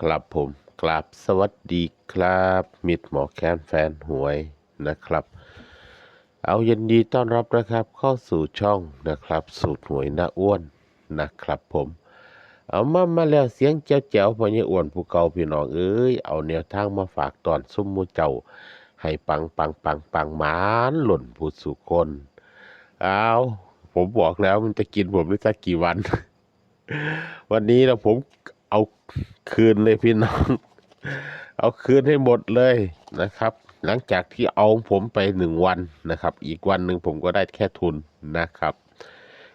ครับผมกราบสวัสดีครับมิดหมอแคนแฟนหวยนะครับ เอายินดีต้อนรับนะครับเข้าสู่ช่องนะครับ สูตรหวยหน้าอ้วนนะครับผมเอามามาแล้วเสียงเจ้าเจ้าพ่อใหญ่อ้วนผู้เก่าพี่น้องเอ้ยเอาแนวทางมาฝากตอนซุ่มมูเจ้า ให้ปังปังปังปังหมานหล่นผู้สุคนเอาผมบอกแล้วมันจะกินผมได้สักกี่วัน วันนี้นะผม เอาคืนเลยพี่น้อง เอาคืนให้หมดเลยนะครับ หลังจากที่เอาผมไปหนึ่งวันนะครับ อีกวันหนึ่งผมก็ได้แค่ทุนนะครับ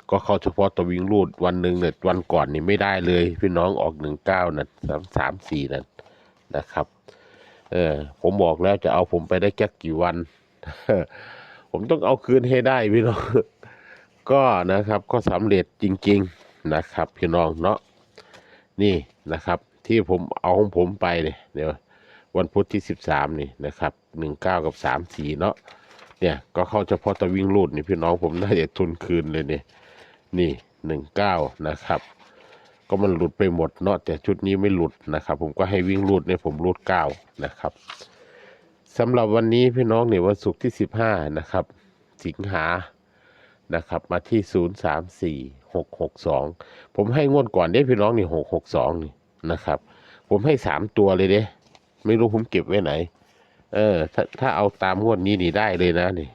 ก็เข้าเฉพาะตัววิ่งรูดวันหนึ่งเนี่ยวันก่อนนี่ไม่ได้เลย พี่น้องออกหนึ่งเก้านั่นสามสามสี่นั่นนะครับ เออผมบอกแล้วจะเอาผมไปได้แค่กี่วัน ผมต้องเอาคืนให้ได้พี่น้อง ก็นะครับก็สำเร็จจริง ๆนะครับ พี่น้องเนาะ นี่นะครับ ที่ผมเอาของผมไปเนี่ยเดี๋ยววันพุธที่สิบสามนี่นะครับหนึ่งเก้ากับสามสี่เนาะเนี่ยก็เข้าเฉพาะตะวิ่งรูดนี่พี่น้องผมได้จะทุนคืนเลยเนี่ยนี่หนึ่งเก้านะครับ ก็มันหลุดไปหมดเนาะแต่ชุดนี้ไม่หลุดนะครับ ผมก็ให้วิ่งรูดเนี่ยผมรูดเก้านะครับสำหรับวันนี้พี่น้องเนี่ยวันศุกร์ที่สิบห้านะครับ สิงหานะครับมาที่ศูนย์สามสี่หกหกสองผมให้งวดก่อนเด้พี่น้องนี่หกหกสองนี่นะครับ ผมให้สามตัวเลยเด้ไม่รู้ผมเก็บไว้ไหน เออ ถ้าถ้าเอาตามงวดนี้นี่ได้เลยนะนี่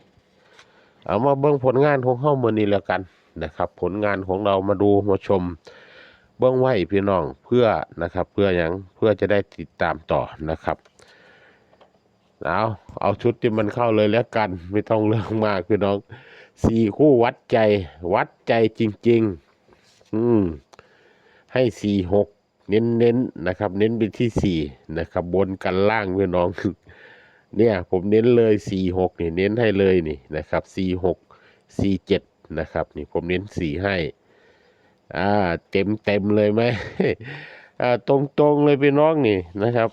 เอามาเบิ้งผลงานของเฮ้ามือนี้แล้วกันนะครับ ผลงานของเรามาดูมาชม เบิ้งไว้พี่น้องเพื่อนะครับ เพื่อหยังเพื่อจะได้ติดตามต่อนะครับเอาเอาชุดที่มันเข้าเลยแล้วกัน ไม่ต้องเรื่องมากพี่น้อง สี่คู่วัดใจ วัดใจจริง ๆ อืม ให้สี่หกเน้นเน้นๆนะครับ เน้นไปที่สี่นะครับ บนกันล่างพี่น้อง เนี่ย ผมเน้นเลยสี่หกนี่เน้นให้เลยนี่นะครับสี่หกสี่เจ็ดนะครับ นี่ผมเน้นสี่ให้ อ่า เต็มเต็มเลยไหมอ่าตรงตรงๆเลยพี่น้องนี่นะครับ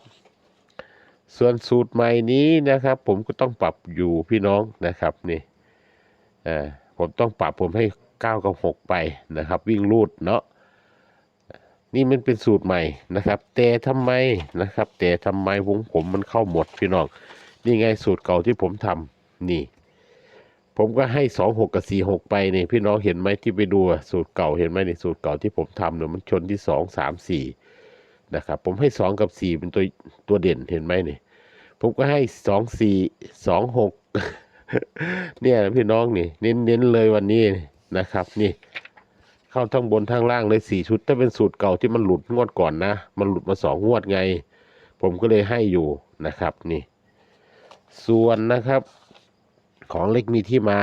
ส่วนสูตรใหม่นี้นะครับ ผมก็ต้องปรับอยู่พี่น้องนะครับนี่ อ่าผมต้องปรับผมให้เก้ากับหกไปนะครับ วิ่งรูดเนาะนี่มันเป็นสูตรใหม่นะครับแต่ทำไมนะครับ แต่ทำไมผมผมมันเข้าหมดพี่น้องนี่ไงสูตรเก่าที่ผมทำนี่ ผมก็ให้สองหกกับสี่หกไปนี่พี่น้องเห็นไหมที่ไปดูสูตรเก่าเห็นไหมในสูตรเก่าที่ผมทำเนี่ยมันชนที่สองสามสี่นะครับ ผมให้สองกับสี่เป็นตัวตัวเด่นเห็นไหมนี่ผมก็ให้สองสี่สองหก เนี่ยพี่น้องนี่ เน้นเน้นๆเลยวันนี้นะครับ นี่ เข้าทั้งบนทั้งล่างเลยสี่ชุดถ้าเป็นสูตรเก่าที่มันหลุดงวดก่อนนะ มันหลุดมาสองงวดไง ผมก็เลยให้อยู่นะครับ นี่ ส่วนนะครับ ของเล็กมีที่มา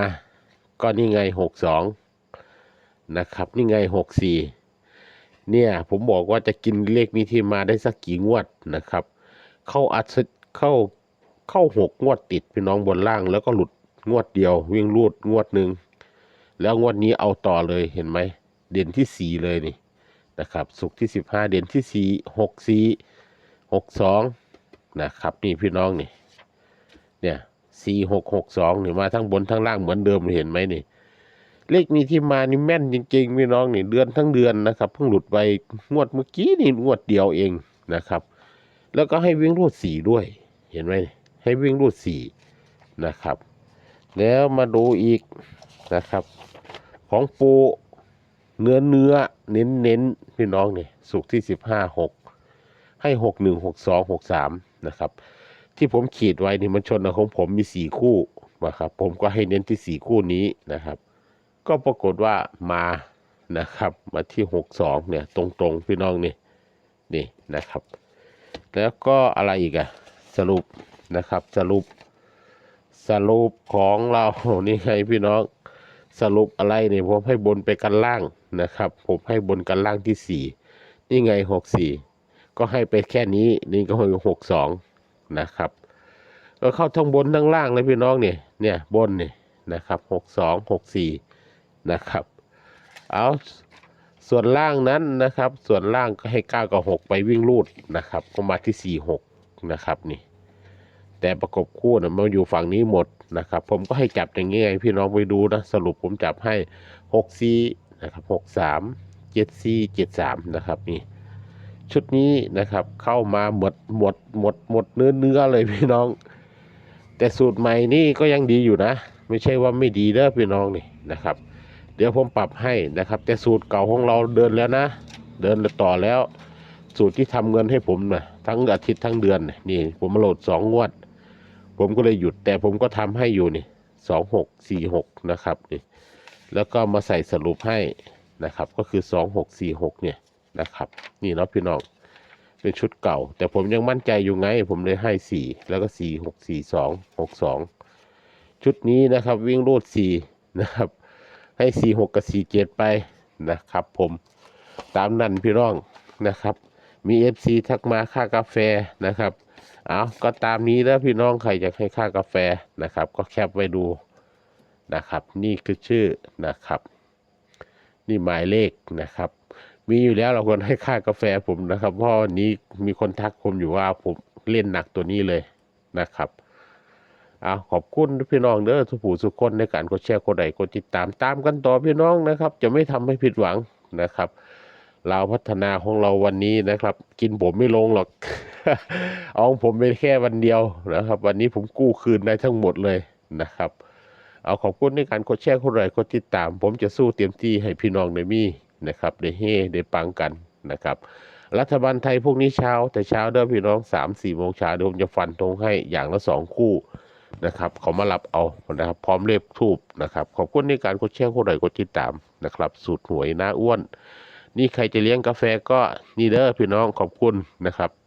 ก็นี่ไงหกสองนะครับ นี่ไงหกสี่เนี่ย ผมบอกว่าจะกินเลขมีที่มาได้สักกี่งวดนะครับ เข้าอัดเข้าเข้าหกงวดติดพี่น้องบนล่างแล้วก็หลุด งวดเดียววิ่งรูดงวดหนึ่งแล้วงวดนี้เอาต่อเลยเห็นไหมเด่นที่สี่เลยนี่นะครับสุกที่สิบห้าเด่นที่สี่หกสี่หกสองนะครับนี่พี่น้องนี่เนี่ยสี่หกหกสองนี่มาทั้งบนทั้งล่างเหมือนเดิมเห็นไหมนี่เลขมีที่มานี่แม่นจริงๆพี่น้องนี่เดือนทั้งเดือนนะครับเพิ่งหลุดไปงวดเมื่อกี้นี่งวดเดียวเองนะครับ แล้วก็ให้วิ่งรูดสี่ด้วย เห็นไหมให้วิ่งรูดสี่นะครับ แล้วมาดูอีกนะครับ ของปูเนื้อเนื้อเน้นเน้นพี่น้องเนี่ยสุกที่สิบห้าหกให้หกหนึ่งหกสองหกสามนะครับ ที่ผมขีดไว้นี่มันชนของผมมีสี่คู่นะครับ ผมก็ให้เน้นที่สี่คู่นี้นะครับ ก็ปรากฏว่ามานะครับ มาที่หกสองเนี่ย ตรงๆพี่น้องนี่นี่นะครับ แล้วก็อะไรอีกอะสรุปนะครับสรุป สรุปของเรานี่ไงพี่น้องสรุปอะไรเนี่ยผมให้บนไปกันล่างนะครับ ผมให้บนกันล่างที่สี่นี่ไงหกสี่ก็ให้ไปแค่นี้นี่ก็หกสองนะครับ ก็เข้าทั้งบนทั้งล่างเลยพี่น้องเนี่ยเนี่ยบนเนี่ยนะครับหกสองหกสี่นะครับเอาส่วนล่างนั้นนะครับ ส่วนล่างก็ให้เก้ากับหกไปวิ่งรูดนะครับ ก็มาที่สี่หกนะครับนี่ แต่ประกบคู่นะมาอยู่ฝั่งนี้หมดนะครับ ผมก็ให้จับอย่างนี้ไงพี่น้องไปดูนะ สรุปผมจับให้หกสี่นะครับหกสามเจ็ดสี่เจ็ดสามนะครับนี่ชุดนี้นะครับเข้ามาหมดหมดหมดหมดเนื้อเนื้อเลยพี่น้อง แต่สูตรใหม่นี่ก็ยังดีอยู่นะ ไม่ใช่ว่าไม่ดีเด้อพี่น้องนี่นะครับ เดี๋ยวผมปรับให้นะครับ แต่สูตรเก่าของเราเดินแล้วนะ เดินต่อแล้ว สูตรที่ทำเงินให้ผมนะทั้งอาทิตย์ทั้งเดือนนี่นี่ผมมาโหลดสองงวด ผมก็เลยหยุดแต่ผมก็ทำให้อยู่นี่สองหกสี่หกนะครับนี่แล้วก็มาใส่สรุปให้นะครับ ก็คือสองหกสี่หกเนี่ยนะครับ นี่เนาะพี่น้องเป็นชุดเก่า แต่ผมยังมั่นใจอยู่ไง ผมเลยให้สี่แล้วก็สี่หกสี่สองหกสองชุดนี้นะครับวิ่งรูดสี่นะครับ ให้สี่หกกับสี่เจ็ดไปนะครับ ผมตามนั้นพี่น้องนะครับ มีเอฟซีทักมาค่ากาแฟนะครับ เอาก็ตามนี้แล้วพี่น้องใครอยากให้ค่ากาแฟนะครับ ก็แคปไว้ดูนะครับ นี่คือชื่อนะครับ นี่หมายเลขนะครับ มีอยู่แล้วเราควรให้ค่ากาแฟผมนะครับ เพราะวันนี้มีคนทักผมอยู่ว่าผมเล่นหนักตัวนี้เลยนะครับเอาขอบคุณพี่น้องเด้อทุกผู้ทุกคนในการกดแชร์กดไลค์กดติดตามตามกันต่อพี่น้องนะครับ จะไม่ทำให้ผิดหวังนะครับ เราพัฒนาของเราวันนี้นะครับ กินผมไม่ลงหรอก เอาผมเป็นแค่วันเดียวนะครับ วันนี้ผมกู้คืนได้ทั้งหมดเลยนะครับ เอาขอบคุณในการกดแชร์กดไลค์กดติดตาม ผมจะสู้เต็มที่ให้พี่น้องได้มีนะครับได้เฮได้ปังกันนะครับ รัฐบาลไทยพวกนี้เช้า แต่เช้าเด้อพี่น้องสามสี่โมงเช้าเดี๋ยวผมจะฟันตรงให้อย่างละสองคู่นะครับเขามารับเอานะครับพร้อมเลขทูบนะครับ ขอบคุณในการกดแชร์กดไลค์กดติดตามนะครับ สูตรหวยหน้าอ้วน นี่ใครจะเลี้ยงกาแฟก็นี่เด้อพี่น้องขอบคุณนะครับ